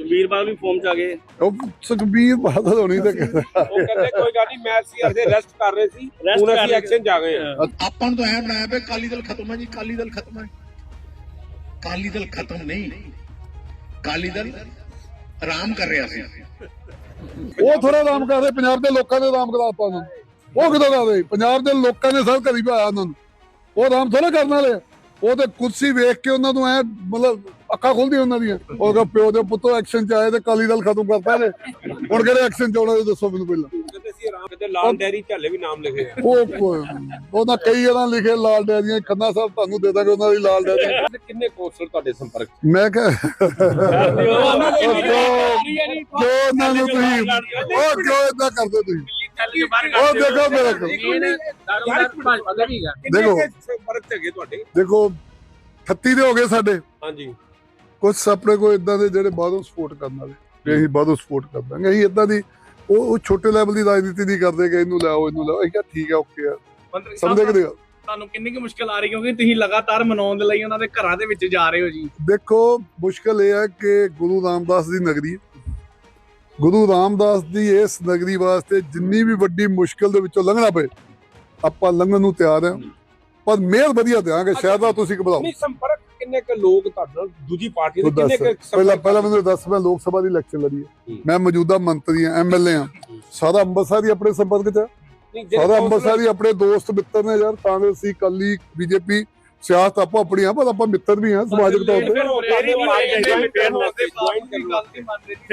ਸੁਖਬੀਰ ਬਾਦਲ ਵੀ form ਚ ਆ ਗਏ। ਉਹ ਸੁਖਬੀਰ ਬਾਦਲ ਹੋਣੀ ਤੇ ਕਹਿੰਦਾ। ਉਹ ਕਹਿੰਦੇ ਕੋਈ ਗੱਲ ਨਹੀਂ ਮੈਂ ਸੀ ਅਸੀਂ ਰੈਸਟ ਕਰ ਰਹੇ ਸੀ ਹੁਣ ਕਰ ਅਸੀਂ ਐਕਸ਼ਨ ਜਾ ਗਏ ਆਪਾਂ ਨੂੰ ਤਾਂ ਐ ਬਣਾਇਆ ਪਿਆ ਕਾਲੀ ਦਲ ਖਤਮ ਹੈ ਜੀ ਕਾਲੀ ਦਲ ਖਤਮ ਹੈ। ਕਾਲੀ ਦਲ ਖਤਮ ਨਹੀਂ। ਕਾਲੀ ਦਲ ਆਰਾਮ ਕਰ ਰਿਹਾ ਸੀ। ਉਹ ਥੋੜਾ ਆਰਾਮ ਕਰਦੇ ਪੰਜਾਬ ਦੇ ਲੋਕਾਂ ਨੇ ਆਰਾਮ ਕਰਾਤਾ ਉਹਨਾਂ ਨੂੰ। ਉਹ ਕਿਦੋਂ ਕਰਦੇ ਪੰਜਾਬ ਦੇ ਲੋਕਾਂ ਨੇ ਸਭ ਘਰੀ ਪਾਇਆ ਉਹਨਾਂ ਨੂੰ। ਉਹ ਆਰਾਮ ਥੋੜਾ ਕਰਨ ਵਾਲੇ। ਉਹ ਤੇ ਕੁਰਸੀ ਵੇਖ ਕੇ ਉਹਨਾਂ ਨੂੰ ਐ ਮਤਲਬ ਅੱਖਾਂ ਖੁੱਲਦੀਆਂ ਉਹਨਾਂ ਦੀਆਂ। ਉਹ ਕਹ ਪਿਓ ਦੇ ਪੁੱਤੋ ਐਕਸ਼ਨ ਚ ਆਏ ਤੇ ਕਾਲੀ ਦਲ ਖਤਮ ਕਰਤਾ ਨੇ ਹੁਣ ਕਿਹੜੇ ਐਕਸ਼ਨ ਚ ਆਉਣਾ ਇਹ ਦੱਸੋ ਮੈਨੂੰ ਪਹਿਲਾਂ। ਕਹਿੰਦੇ ਸੀ ਆਰਾਮ ਕਹਿੰਦੇ ਲਾਲ ਡੈਰੀ ਝੱਲੇ ਵੀ ਨਾਮ ਲਿਖੇ ਆ। ਉਹ ਕੋਈ- ਉਹਨਾਂ ਕਈ ਜਣਾ ਲਿਖੇ ਲਾਲ ਡੈਰੀਆਂ ਖੰਨਾ ਸਾਹਿਬ ਤੁਹਾਨੂੰ ਦੇ ਦਾਂਗੇ ਉਹਨਾਂ ਦੀ ਲਾਲ ਡੈਰੀ। ਕਿੰਨੇ ਕੌਂਸਲਰ ਤੁਹਾਡੇ ਸੰਪਰਕ 'ਚ? ਮੈਂ ਕਿਹਾ ਜੋ ਉਹਨਾਂ ਨੂੰ ਤੁਸੀਂ ਉਹ ਕਿਉਂ ਇਦਾਂ ਕਰਦੇ ਤੁਸੀਂ। ਉਹ ਦੇਖੋ ਮੇਰੇ ਕੋਲ ਕਿੰਨੇ ਦੇਖੋ। ਕੇ ਸੰਪਰਕ 'ਚ ਹੈਗੇ ਤੁਹਾਡੇ? ਦੇਖੋ 38 ਦੇ ਹੋ ਗਏ ਸਾਡੇ। ਹਾਂਜੀ। ਕੁਝ ਆਪਣੇ ਕੋ ਇਦਾਂ ਦੇ ਜਿਹੜੇ ਬਾਹਰੋਂ ਸਪੋਰਟ ਕਰਨ ਵਾਲੇ ਵੀ ਅਸੀਂ ਬਾਹਰੋਂ ਸਪੋਰਟ ਕਰ ਦਾਂਗੇ। ਅਸੀਂ ਇਦਾਂ ਦੀ ਉਹ ਉਹ ਛੋਟੇ ਲੈਵਲ ਦੀ ਰਾਜਨੀਤੀ ਨਹੀਂ ਕਰਦੇ ਕਿ ਇਹਨੂੰ ਲਿਆਓ ਇਹਨੂੰ ਲਿਆਓ ਅਸੀਂ ਕਿਹਾ ਠੀਕ ਹੈ ਓਕੇ ਆ। ਮੰਤਰੀ ਸਾਹਿਬ ਨਹੀਂ? ਤੁਹਾਨੂੰ ਕਿੰਨੀ ਕੁ ਮੁਸ਼ਕਲ ਆ ਰਹੀ? ਕਿਉਂਕਿ ਤੁਸੀਂ ਲਗਾਤਾਰ ਮਨਾਉਣ ਦੇ ਲਈ ਉਹਨਾਂ ਦੇ ਘਰਾਂ ਦੇ ਵਿੱਚ ਜਾ ਰਹੇ ਹੋ ਜੀ। ਦੇਖੋ ਮੁਸ਼ਕਲ ਇਹ ਹੈ ਕਿ ਗੁਰੂ ਰਾਮਦਾਸ ਦੀ ਨਗਰੀ ਗੁਰੂ ਰਾਮਦਾਸ ਦੀ ਇਸ ਨਗਰੀ ਵਾਸਤੇ ਜਿੰਨੀ ਵੀ ਵੱਡੀ ਮੁਸ਼ਕਲ ਦੇ ਵਿੱਚੋਂ ਲੰਘਣਾ ਪਏ ਆਪਾਂ ਲੰਘਣ ਨੂੰ ਤਿਆਰ ਹਾਂ। ਪਰ ਮਿਹਰ ਵਧੀਆ ਦਿਆਂਗੇ ਸ਼ਾਇਦ ਆ ਤੁਸੀਂ ਘਬਰਾਓ। ਨਹੀਂ ਸੰਪਰਕ ਕਿੰਨੇ ਕ ਲੋਕ ਤੁਹਾਡੇ ਨਾਲ ਦੂਜੀ ਪਾਰਟੀ ਦੇ ਕਿੰਨੇ ਕ ਪਹਿਲਾਂ ਪਹਿਲਾਂ ਮੈਨੂੰ ਦੱਸ ਮੈਂ ਲੋਕ ਸਭਾ ਦੀ ਇਲੈਕਸ਼ਨ ਲੜੀ ਹੈ। ਮੈਂ ਮੌਜੂਦਾ ਮੰਤਰੀ ਹਾਂ ਐਮਐਲਏ ਹਾਂ। ਸਾਰਾ ਅੰਮ੍ਰਿਤਸਰ ਹੀ ਆਪਣੇ ਸੰਪਰਕ ਚ ਹੈ। ਸਾਰਾ ਅੰਮ੍ਰਿਤਸਰ ਹੀ ਆਪਣੇ ਦੋਸਤ ਮਿੱਤਰ ਨੇ ਯਾਰ। ਕਾਂਗਰਸੀ ਕੱਲੀ ਬੀਜੇਪੀ ਸਿਆਸਤ ਆਪੋ ਆਪਣੀਆਂ ਪਰ ਆਪਾਂ ਮਿੱਤਰ ਵੀ ਹਾਂ ਸਮਾਜਿਕ ਤੌਰ ਤੇ।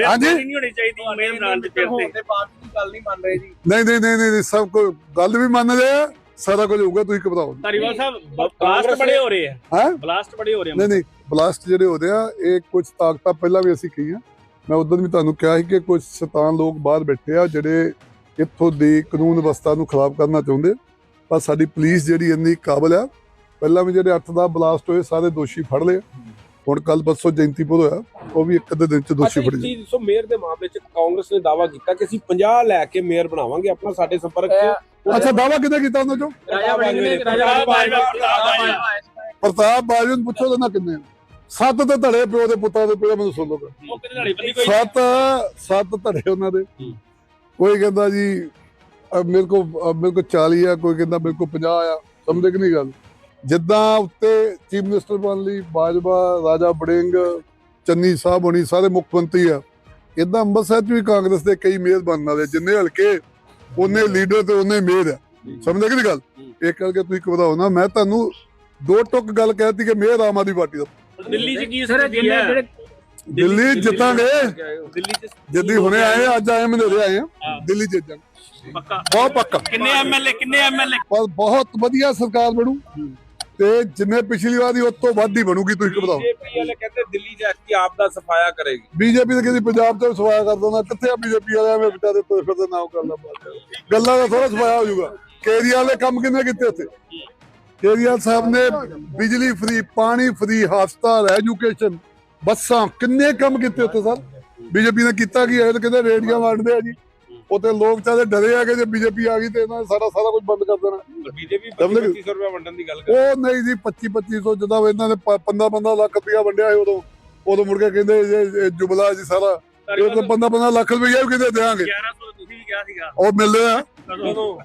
ਹਾਂਜੀ। ਨਹੀਂ ਹੋਣੀ ਚਾਹੀਦੀ ਮੇਨ ਦੇ ਤੇ ਨਹੀਂ ਮੰਨ ਰਹੇ। ਜੀ ਨਹੀਂ ਨਹੀਂ ਨਹੀਂ ਨਹੀਂ ਨਹੀਂ, ਸਭ ਕੋਈ ਗੱਲ ਵੀ ਮੰਨਦੇ ਆ ਸਾਰਾ ਕੁਝ ਹੋਊਗਾ ਤੁਸੀਂ ਘਬਰਾਓ ਨਾ। ਧਾਰੀਵਾਲ ਸਾਹਿਬ ਬਲਾਸਟ ਬੜੇ ਹੋ ਰਹੇ ਆ। ਹੈਂ? ਬਲਾਸਟ ਬੜੇ ਹੋ ਰਹੇ ਆ। ਨਹੀਂ ਨਹੀਂ ਬਲਾਸਟ ਜਿਹੜੇ ਹੋਦੇ ਆ ਇਹ ਕੁਝ ਤਾਕਤਾਂ ਪਹਿਲਾਂ ਵੀ ਅਸੀਂ ਕਹੀਆਂ ਮੈਂ ਉਦੋਂ ਵੀ ਤੁਹਾਨੂੰ ਕਿਹਾ ਸੀ ਕਿ ਕੁਝ ਸ਼ੈਤਾਨ ਲੋਕ ਬਾਹਰ ਬੈਠੇ ਆ ਜਿਹੜੇ ਇੱਥੋਂ ਦੀ ਕਾਨੂੰਨ ਵਿਵਸਥਾ ਨੂੰ ਖਰਾਬ ਕਰਨਾ ਚਾਹੁੰਦੇ। ਪਰ ਸਾਡੀ ਪੁਲਿਸ ਜਿਹੜੀ ਇੰਨੀ ਕਾਬਲ ਆ ਪਹਿਲਾਂ ਵੀ ਜਿਹੜੇ 8 ਦਾ ਬਲਾਸਟ ਹੋਏ ਸਾਰੇ ਦੋਸ਼ੀ ਫੜ ਲਏ। ਹੁਣ ਕੱਲ ਪਰਸੋਂ ਜੈਂਤੀਪੁਰ ਹੋਇਆ ਉਹ ਵੀ ਇੱਕ ਅੱਧੇ ਦਿਨ ਚ ਦੋਸ਼ੀ ਫੜ ਜਾਏ ਸੋ ਮੇਅਰ ਦੇ ਮਾਮਲੇ 'ਚ ਕਾਂਗਰਸ ਨੇ ਦਾਵਾ ਕੀਤਾ ਕਿ ਅਸੀਂ 50 ਲੈ ਕੇ ਮੇਅਰ ਬਣਾਵਾਂਗੇ ਆਪਣਾ ਸਾਡੇ ਸੰਪਰਕ 'ਚ। ਅੱਛਾ ਦਾਵਾ ਕਿਹਨੇ ਕੀਤਾ ਉਹਨਾਂ ਚੋਂ? ਰਾਜਾ ਬੜੀ ਨੇ ਰਾਜਾ ਬਾਜਵਾ, ਪ੍ਰਤਾਪ ਬਾਜਵਾ। ਨੂੰ ਪੁੱਛੋ ਤਾਂ ਨਾ ਕਿੰਨੇ ਆ। ਸੱਤ ਤੇ ਧੜੇ ਪਿਓ ਦੇ ਪੁੱਤਾਂ ਦੇ ਪਿਓ ਮੈਨੂੰ ਸੁਣ ਲਓ ਉਹ ਕਿਹਦੇ ਨਾਲ ਬੰਦੀ ਕੋਈ? ਸੱਤ ਸੱਤ ਧੜੇ ਉਹਨਾਂ ਦੇ। ਹੂੰ। ਕੋਈ ਕਹਿੰਦਾ ਜੀ ਅਹ ਮੇਰੇ ਕੋ ਅਹ ਮੇਰੇ ਕੋ 40 ਆ ਕੋਈ ਕਹਿੰਦਾ ਮੇਰੇ ਕੋ 50 ਆ। ਸਮਝੇ ਕਿ ਨਹੀਂ ਗੱਲ? ਜਿੱਦਾਂ ਉੱਤੇ ਚੀਫ ਮਿਨਿਸਟਰ ਬਣ ਲਈ ਬਾਜਵਾ ਰਾਜਾ ਬੜਿੰਗ ਚੰਨੀ ਸਾਹਿਬ ਹੋਣੀ ਸਾਰੇ ਮੁੱਖ ਮੰਤਰੀ ਆ। ਇਦਾਂ ਅੰਮ੍ਰਿਤਸਰ ਚ ਵੀ ਕਾਂਗਰਸ ਦੇ ਕਈ ਮੇਅਰ ਬਣਨ ਵਾਲੇ ਜਿੰਨੇ ਹਲਕੇ ਉਹਨੇ ਲੀਡਰ ਤੇ ਉਹਨੇ ਮੇਅਰ ਆ। ਸਮਝੇ ਕਿ ਨਹੀਂ ਗੱਲ? ਇਹ ਕਰਕੇ ਤੁਸੀਂ ਘਬਰਾਓ ਨਾ। ਮੈਂ ਤੁਹਾਨੂੰ ਦੋ ਟੁਕ ਗੱਲ ਕਹਿਤੀ ਕਿ ਮੇਅਰ ਆਮ ਆਦਮੀ ਪਾਰਟੀ ਦਾ। ਦਿੱਲੀ 'ਚ ਕੀ ਸਰ ਜਿਹੜੇ ਦਿੱਲੀ ਜਿੱਤਾਂਗੇ। ਦਿੱਲੀ 'ਚ ਜੱਦੀ ਹੁਣੇ ਆਏ ਆ, ਅੱਜ ਆਏ ਮਨੇਰੇ ਆਏ ਆ। ਦਿੱਲੀ ਜਿੱਤਾਂਗੇ ਪੱਕਾ। ਬਹੁਤ ਪੱਕਾ। ਕਿੰਨੇ ਐਮਐਲਏ ਕਿੰਨੇ ਐਮਐਲਏ ਪਰ ਬਹੁਤ ਵਧੀਆ ਸਰਕਾਰ ਬਣੂ। ਤੇ ਜਿੰਨੇ ਪਿਛਲੀ ਵਾਰ ਦੀ ਉਸ ਤੋਂ ਵੱਧ ਹੀ ਬਣੂਗੀ ਤੁਸੀਂ ਘਬਰਾਓ ਬੀਜੇਪੀ ਵਾਲੇ ਕਹਿੰਦੇ ਦਿੱਲੀ ਜਾ ਕੇ ਆਪ ਦਾ ਸਫਾਇਆ ਕਰੇਗੀ। ਬੀਜੇਪੀ ਦੇ ਕਿਸੇ ਪੰਜਾਬ ਤੋਂ ਸਵਾਇਆ ਕਰ ਦਿੰਦਾ ਕਿੱਥੇ ਆ ਬੀਜੇਪੀ ਵਾਲੇ ਐਵੇਂ ਵਿਚਾਰੇ ਤੁਰੇ ਫਿਰਦੇ ਨਾਮ ਕਰ ਲਾ ਗੱਲਾਂ ਦਾ ਥੋੜਾ ਸਵਾਇਆ ਹੋ ਜਾਊਗਾ। ਕੇਜਰੀਵਾਲ ਨੇ ਕੰਮ ਕਿੰਨੇ ਕੀਤੇ ਉੱਥੇ? ਕੇਜਰੀਵਾਲ ਸਾਹਿਬ ਨੇ ਬਿਜਲੀ ਫ੍ਰੀ ਪਾਣੀ ਫ੍ਰੀ ਹਸਪਤਾਲ ਐਜੂਕੇਸ਼ਨ ਬੱਸਾਂ ਕਿੰਨੇ ਕੰਮ ਕੀਤੇ ਉੱਥੇ ਸਰ? ਬੀਜੇਪੀ ਨੇ ਕੀਤਾ ਕੀ ਹੈ? ਤਾਂ ਕਹਿੰਦੇ ਰੇਡੀਆਂ ਵੰਡਦੇ ਆ ਜੀ। ਉੱਥੇ ਲੋਕ ਚਾਹਦੇ ਡਰੇ ਆ ਕਿ ਜੇ ਬੀਜੇਪੀ ਆ ਗਈ ਤੇ ਇਹਨਾਂ ਨੇ ਸਾਰਾ ਸਾਰਾ ਕੁਝ ਬੰਦ ਕਰ ਦੇਣਾ। ਬੀਜੇਪੀ ਸਮਝ ਗਏ? 2500 ਰੁਪਏ ਵੰਡਣ ਦੀ ਗੱਲ ਕਰ ਉਹ ਨਹੀਂ ਜੀ 25 2500 ਜਦੋਂ ਇਹਨਾਂ ਨੇ 15 15 ਲੱਖ ਰੁਪਇਆ ਵੰਡਿਆ ਸੀ ਉਦੋਂ ਉਦੋਂ ਮੁੜ ਕੇ ਕਹਿੰਦੇ ਜੁਬਲਾ ਜੀ ਸਾਰਾ। ਇਹ ਤਾਂ 15 15 ਲੱਖ ਰੁਪਇਆ ਵੀ ਕਿਤੇ ਦੇਾਂਗੇ 1100 ਤੁਸੀਂ ਵੀ ਕਿਹਾ ਸੀਗਾ। ਉਹ ਮਿਲਦੇ ਆ।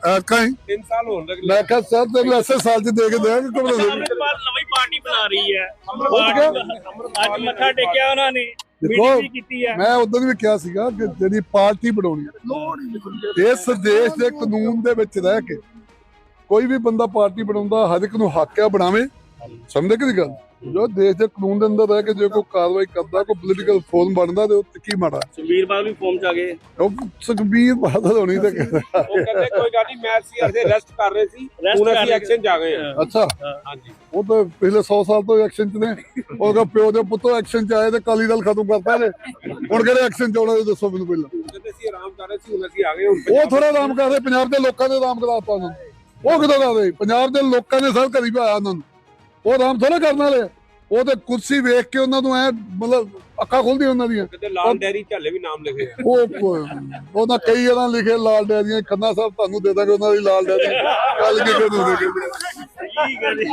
ਐਰਕਾਂ ਹੀ 3 ਸਾਲ ਹੋਣ ਲੱਗੇ ਮੈਂ ਕਿਹਾ ਸਰ ਤੈਨੂੰ ਐਸੇ ਸਾਲ ਚ ਦੇ ਕੇ ਦੇਾਂਗੇ ਕਿਉਂ ਨਹੀਂ ਅੰਮ੍ਰਿਤਪਾਲ ਨਵੀਂ ਪਾਰਟੀ ਬਣਾ ਰਹੀ ਹੈ। ਅੱਜ ਮੱਥਾ ਟੇਕਿਆ ਉਹਨਾਂ ਨੇ। ਦੇਖੋ, ਮੀਟਿੰਗ ਕੀਤੀ ਹੈ ਮੈਂ ਉਦੋਂ ਵੀ ਕਿਹਾ ਸੀਗਾ ਕਿ ਜਿਹੜੀ ਪਾਰਟੀ ਬਣਾਉਣੀ ਹੈ ਇਸ ਦੇਸ਼ ਦੇ ਕਾਨੂੰਨ ਦੇ ਵਿੱਚ ਰਹਿ ਕੇ ਕੋਈ ਵੀ ਬੰਦਾ ਪਾਰਟੀ ਬਣਾਉਂਦਾ ਹਰ ਇੱਕ ਨੂੰ ਹੱਕ ਆ ਬਣਾਵੇ। ਸਮਝਦੇ ਕਿ ਨਹੀਂ ਗੱਲ? ਜੋ ਦੇਸ਼ ਦੇ ਕਾਨੂੰਨ ਦੇ ਅੰਦਰ ਰਹਿ ਕੇ ਜੇ ਕੋਈ ਕਾਰਵਾਈ ਕਰਦਾ ਕੋਈ ਪੋਲੀਟੀਕਲ ਫੋਰਮ ਬਣਦਾ ਤੇ ਉਹ ਕੀ ਮਾੜਾ? ਸੁਖਬੀਰ ਬਾਦਲ ਵੀ ਫੋਮ ਚ ਆ ਗਏ। ਉਹ ਸੁਖਬੀਰ ਬਾਦਲ ਹੋਣੀ ਤੇ ਕਹਿੰਦਾ। ਉਹ ਕਹਿੰਦੇ ਕੋਈ ਗੱਲ ਨਹੀਂ ਮੈਂ ਸੀ ਅਸੀਂ ਰੈਸਟ ਕਰ ਰਹੇ ਸੀ ਹੁਣ ਕਰ ਅਸੀਂ ਐਕਸ਼ਨ ਜਾ ਗਏ ਹਾਂ। ਅੱਛਾ। ਹਾਂਜੀ। ਉਹ ਤਾਂ ਪਿਛਲੇ 100 ਸਾਲ ਤੋਂ ਐਕਸ਼ਨ 'ਚ ਨੇ। ਉਹਦਾ ਪਿਓ ਦੇ ਪੁੱਤੋ ਐਕਸ਼ਨ 'ਚ ਆਏ ਤੇ ਕਾਲੀ ਦਲ ਖਤਮ ਕਰਤਾ ਨੇ ਹੁਣ ਕਿਹੜੇ ਐਕਸ਼ਨ 'ਚ ਆਉਣਾ ਦੱਸੋ ਮੈਨੂੰ ਪਹਿਲਾਂ। ਕਹਿੰਦੇ ਸੀ ਆਰਾਮ ਕਰ ਰਹੇ ਸੀ ਹੁਣ ਅਸੀਂ ਆ ਗਏ ਉਹ ਥੋੜਾ ਆਰਾਮ ਕਰਦੇ ਪੰਜਾਬ ਦੇ ਲੋਕਾਂ ਨੇ ਆਰਾਮ ਕਰਾਤਾ ਉਹਨਾਂ ਉਹ ਕਿਦੋਂ ਕਰਦੇ ਪੰਜਾਬ ਦੇ ਲੋਕਾਂ ਨੇ ਸਭ ਘਰੀ ਪਾਇਆ ਉਹਨਾਂ ਨੂੰ। ਉਹ ਆਰਾਮ ਥੋੜਾ ਕਰਨ ਵਾਲੇ। ਆ। ਉਹ ਤੇ ਕੁਰਸੀ ਵੇਖ ਕੇ ਉਹਨਾਂ ਨੂੰ ਐ ਮਤਲਬ ਅੱਖਾਂ ਖੁੱਲਦੀਆਂ ਉਹਨਾਂ ਦੀਆਂ। ਕਹਿੰਦੇ ਲਾਲ ਡੈਰੀ ਝੱਲੇ ਵੀ ਨਾਮ ਲਿਖੇ ਆ। ਉਹ ਉਹਨਾਂ ਕਈ ਜਣਾ ਲਿਖੇ ਲਾਲ ਡੈਰੀਆਂ ਖੰਨਾ ਸਾਹਿਬ ਤੁਹਾਨੂੰ ਦੇ ਦਾਂਗੇ ਉਹਨਾਂ ਦੀ ਲਾਲ ਡੈਰੀ। ਕੱਲ ਕੀ ਕਹਿੰਦੇ ਠੀਕ ਹੈ। ਜੀ